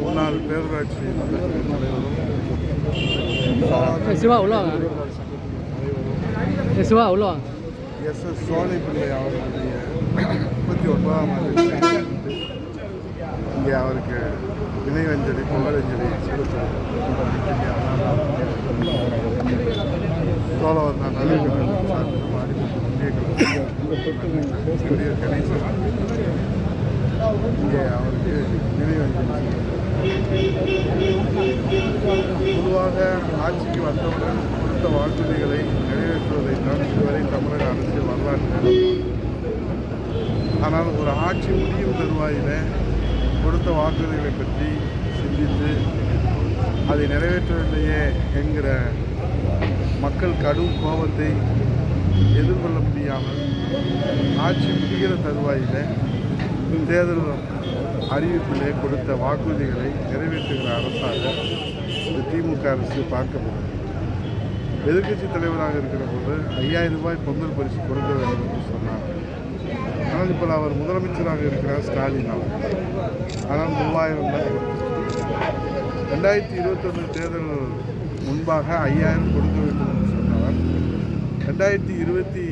முன்னாள் பேரூராட்சி சிவா உள்ள சிவா உள்ள எஸ் எஸ் சோலைப்பிள்ளை அவர்களுடைய முப்பத்தி ஒன்பதாம் ஆண்டு இங்கே அவருக்கு நினைவஞ்சலி புகழஞ்சலி செலுத்த சோழவர்ணா நலன்கள் சார்பிலும் அடிமட்டு முன்னேற்ற கணேசன் இங்கே அவருக்கு நினைவஞ்சலி பொதுவாக ஆட்சிக்கு வந்தவுடன் கொடுத்த வாக்குறுதிகளை நிறைவேற்றுவதைத்தான் இதுவரை தமிழக அரசியல் வரலாற்று ஆனால் ஒரு ஆட்சி முடியும் தருவாயில் கொடுத்த வாக்குறுதிகளை பற்றி சிந்தித்து அதை நிறைவேற்றவில்லையே என்கிற மக்கள் கடும் கோபத்தை எதிர்கொள்ள முடியாமல் ஆட்சி முடிகிற தருவாயில் தேர்தல் அறிவிப்பிலே கொடுத்த வாக்குறுதிகளை நிறைவேற்றுகிற அரசாக இந்த திமுக அரசு பார்க்கப்படும் எதிர்க்கட்சி தலைவராக இருக்கிற போது ஐயாயிரம் ரூபாய் பொங்கல் பரிசு கொடுக்க வேண்டும் என்று சொன்னார். ஆனால் இப்போ அவர் முதலமைச்சராக இருக்கிறார் ஸ்டாலின் அவர். ஆனால் மூவாயிரம் தான் ரெண்டாயிரத்தி இருபத்தொன்று தேர்தல் முன்பாக ஐயாயிரம் கொடுக்க வேண்டும் என்று சொன்னவர் ரெண்டாயிரத்தி இருபத்தி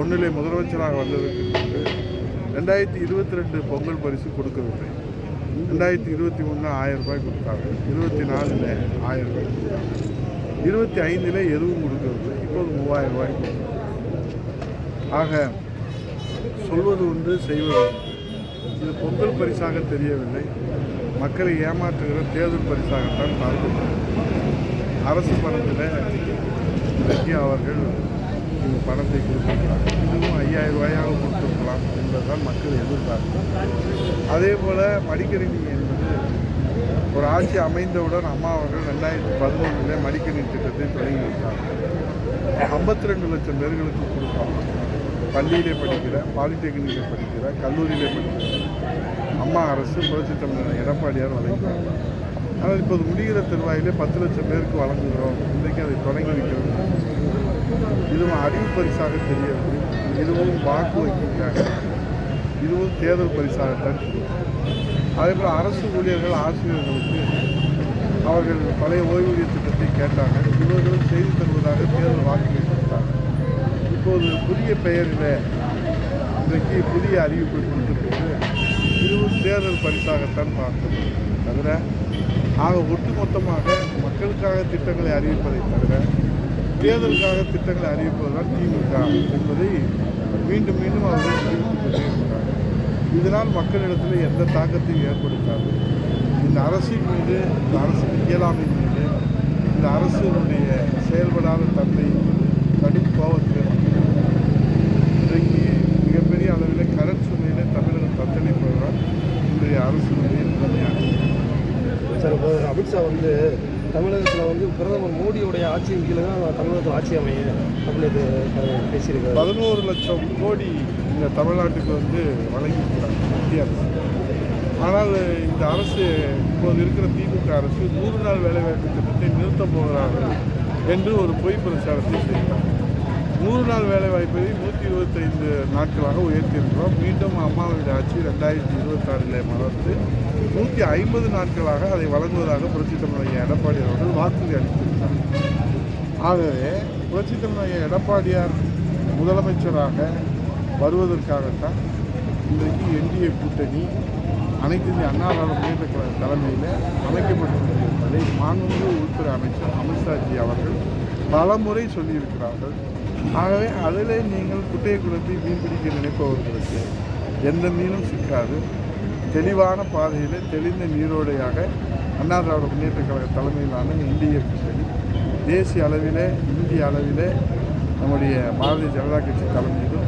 ஒன்றிலே முதலமைச்சராக வந்ததற்கு ரெண்டாயிரத்தி இருபத்தி ரெண்டு பொங்கல் பரிசு கொடுக்கவில்லை. ரெண்டாயிரத்தி இருபத்தி ஒன்று ஆயிரம் ரூபாய் கொடுத்தாங்க. இருபத்தி நாலில் ஆயிரம் ரூபாய் கொடுத்தாங்க. இருபத்தி ஐந்தில் எதுவும் கொடுக்கவில்லை. இப்போது மூவாயிரம் ரூபாய் கொடுத்தாங்க. ஆக சொல்வது ஒன்று செய்வது இது பொங்கல் பரிசாக தெரியவில்லை. மக்களை ஏமாற்றுகிற தேர்தல் பரிசாகத்தான் பார்க்கப்படுகிறது. அரசு பணத்தில் இன்றைக்கு அவர்கள் இந்த பணத்தை கொடுத்திருக்கிறாங்க இதுவும் ஐயாயிரம் ரூபாயாக கொடுத்துருக்காங்க தான் மக்கள் எதிர்பார்க்கும். அதே போல் மடிக்கணினி என்பது ஒரு ஆட்சி அமைந்தவுடன் அம்மா அவர்கள் ரெண்டாயிரத்தி பதினொன்றில் மடிக்கணினி திட்டத்தை தொடங்கி வைத்தார்கள் ஐம்பத்தி ரெண்டு லட்சம் பேர்களுக்கு கொடுத்தோம் பள்ளியிலே படிக்கிற பாலிடெக்னிக்கில் படிக்கிற கல்லூரியிலே படிக்கிற அம்மா அரசு புரட்சி தமிழர் எடப்பாடியார் வழங்கினார் ஆனால் இப்போது முடிகிற தருவாயிலே பத்து லட்சம் பேருக்கு வழங்குகிறோம். இன்றைக்கு அதை தொடங்கி வைக்கிறோம். இதுவும் அறிவு பரிசாக தெரியவில்லை. இதுவும் வாக்கு வைக்கிறாங்க இதுவும் தேர்தல் பரிசாகத்தான் அதே போல் அரசு ஊழியர்கள் ஆசிரியர்களுக்கு அவர்கள் பழைய ஓய்வூதிய திட்டத்தை கேட்டாங்க. இவர்களும் செய்து தருவதாக தேர்தல் வாக்குறுதி கொடுத்தாங்க. இப்போது புதிய பெயரில் இன்றைக்கு புதிய அறிவிப்பை கொடுத்திருக்கிறது இதுவும் தேர்தல் பரிசாகத்தான் பார்க்கணும். தவிர ஆக ஒட்டுமொத்தமாக மக்களுக்காக திட்டங்களை அறிவிப்பதை தவிர தேர்தலுக்காக திட்டங்களை அறிவிப்பதுதான் திமுக என்பதை மீண்டும் மீண்டும் அவர்கள் தெரிவித்துக் கொண்டே இதனால் மக்களிடத்தில் எந்த தாக்கத்தையும் ஏற்படுத்தாது. இந்த அரசின் மீது இந்த அரசின் இயலாமை மீது இந்த அரசினுடைய செயல்படாத தன்மை கடும் கோபத்தில் இன்றைக்கு மிகப்பெரிய அளவில் கடன் சுமையில் தமிழகம் தத்தளிப்பதுதான் இன்றைய அரசினுடைய நிலைமையாக சார் இப்போ அமித்ஷா வந்து தமிழகத்தில் வந்து பிரதமர் மோடியோடைய ஆட்சியின் கீழே தான் தமிழகத்தில் ஆட்சி அமையும் அப்படின்னு பேசியிருக்காரு. பதினோரு லட்சம் கோடி இந்த தமிழ்நாட்டுக்கு வந்து வழங்கியிருக்கிறாங்க மத்திய அரசு. ஆனால் இந்த அரசு இப்போது இருக்கிற திமுக அரசு நூறு நாள் வேலைவாய்ப்பு திட்டத்தை நிறுத்தப் போகிறார்கள் என்று ஒரு பொய் பிரச்சாரத்தை செய்தார் நூறு நாள் வேலைவாய்ப்பை நூற்றி இருபத்தைந்து நாட்களாக உயர்த்தியிருக்கிறோம். மீண்டும் அம்மாவுடைய ஆட்சி ரெண்டாயிரத்தி இருபத்தாறில் மலர்ந்து நூற்றி ஐம்பது நாட்களாக அதை வழங்குவதாக புரட்சி தமிழக எடப்பாடி அவர்கள் வாக்குறுதி அளித்திருக்கிறார். ஆகவே புரட்சி தமிழக எடப்பாடியார் முதலமைச்சராக வருவதற்காகத்தான் இன்றைக்கு என்டிஏ கூட்டணி அனைத்து இந்திய அண்ணா முன்னேற்ற கழக தலைமையில் அமைக்கப்பட்டிருக்கிறது என்பதை மாண்புமிகு உள்துறை அமைச்சர் அமித்ஷாஜி அவர்கள் பலமுறை சொல்லியிருக்கிறார்கள். ஆகவே அதிலே நீங்கள் குட்டையை குழப்பி மீன் பிடிக்க நினைப்பவர்களுக்கு எந்த மீனும் சிக்காது. தெளிவான பாதையில் தெளிந்த நீரோடையாக அண்ணா திராவிட முன்னேற்ற கழக தலைமையிலான இந்திய கூட்டணி தேசிய அளவிலே இந்திய அளவிலே நம்முடைய பாரதிய ஜனதா கட்சி தலைமையிலும்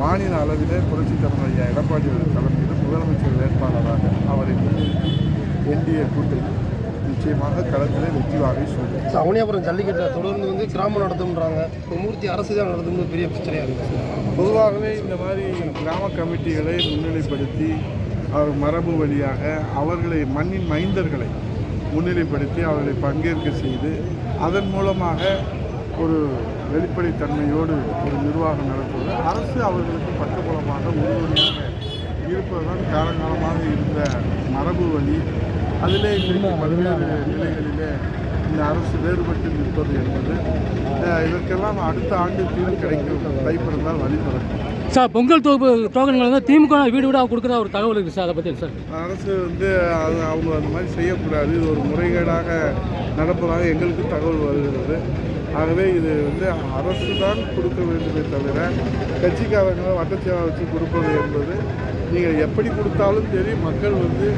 மாநில அளவிலே புரட்சி தமிழர் ஐயா எடப்பாடி தலைமையிலும் முதலமைச்சர் வேட்பாளராக அவரை முன்னிறுத்தி என்டிஏ கூட்டணி நிச்சயமாக களத்திலே வெற்றி வாகை சொல்லும் சார் அவனியாபுரம் ஜல்லிக்கட்டை தொடர்ந்து வந்து கிராமம் நடத்தும்ன்றாங்க. மூர்த்தி அரசு தான் நடத்தும் பெரிய பிரச்சனையாக இருக்குது பொதுவாகவே இந்த மாதிரி கிராம கமிட்டிகளை முன்னிலைப்படுத்தி அவர் மரபு வழியாக அவர்களை மண்ணின் மைந்தர்களை முன்னிலைப்படுத்தி அவர்களை பங்கேற்க செய்து அதன் மூலமாக ஒரு வெளிப்படைத்தன்மையோடு ஒரு நிர்வாகம் நடத்துவது அரசு அவர்களுக்கு பக்கபலமாக உறுதுணையாக இருப்பதுதான் காலங்காலமாக இருந்த மரபு வழி. அதிலே இன்றைக்கு பல்வேறு நிலைகளிலே இந்த அரசு வேறுபட்டு நிற்பது என்பது இதற்கெல்லாம் அடுத்த ஆண்டு தீர்வு கிடைக்கும் தை பிறந்தால் வழி பிறக்கும் சார் பொங்கல் தொகுப்பு டோக்கன்கள் வந்து திமுக வீடு வீடாக கொடுக்குற ஒரு தகவல் இருக்குது சார் அதை பற்றி சார். அரசு வந்து அது அவங்க அந்த மாதிரி செய்யக்கூடாது. இது ஒரு முறைகேடாக நடப்பதாக எங்களுக்கு தகவல் வருகிறது. ஆகவே இது வந்து அரசு தான் கொடுக்க வேண்டுமே தவிர கட்சிக்காரங்களை வட்டச்சேவை வச்சு கொடுப்பது என்பது நீங்கள் எப்படி கொடுத்தாலும் சரி மக்கள் வந்து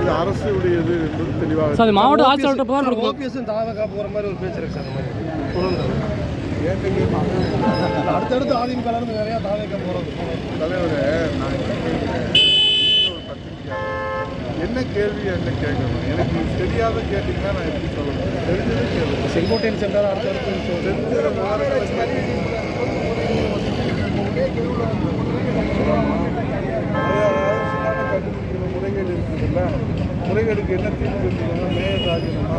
இது அரசுடையது என்பது தெளிவாக சார் மாவட்ட ஆட்சியாளர்கிட்ட ஓபிஎஸ் தாவகா போகிற மாதிரி ஒரு பேச்சு இருக்கு சார் அடுத்தடுத்து அதிமுக இருந்து நிறையா தாவகா போகிறது தலைவரே நான் என்ன கேட்கிறேன்? ஒரு பத்திரிக்கையாளர். என்ன கேள்வி என்ன கேட்கணும்? எனக்கு தெரியாத கேட்டீங்கன்னா நான் எப்படி சொல்லணும்? தெரிஞ்சது கேள்வி செங்கோட்டையன் சென்றால் அடுத்தடுத்து தெரிஞ்ச விவரங்களை இருக்குல்ல இருக்குதுல்ல முறைகேடுக்கு என்ன தீர்வு இருக்குதுன்னா மேயர் ராஜினாமா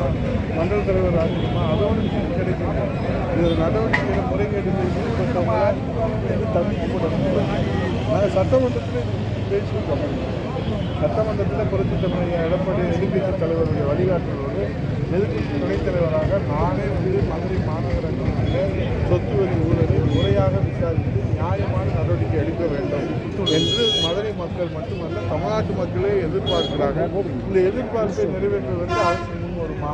மண்டல தலைவர் ராஜினாமா அதோட தீர்வு கிடைக்கும் இது நடவடிக்கையில் முறைகேடுகள் ஈடுபட்டவங்க இது தவிர்க்கப்படணும். நாங்கள் சட்டமன்றத்தில் இது பேசியிருக்கோம். சட்டமன்றத்தில் புரட்சி தமிழக எடப்பாடி எதிர்க்கட்சி தலைவருடைய வழிகாட்டலோடு எதிர்கட்சி துணைத் தலைவராக நானே வந்து மதுரை மாநகராட்சியில் சொத்து வரி ஊழலை முறையாக விசாரித்து நியாயமான நடவடிக்கை எடுக்க வேண்டும் என்று மதுரை மக்கள் மட்டுமல்ல தமிழ்நாட்டு மக்களே எதிர்பார்க்கிறாங்க. இந்த எதிர்பார்ப்பை நிறைவேற்றுவதற்கு அரசு முன் வருமா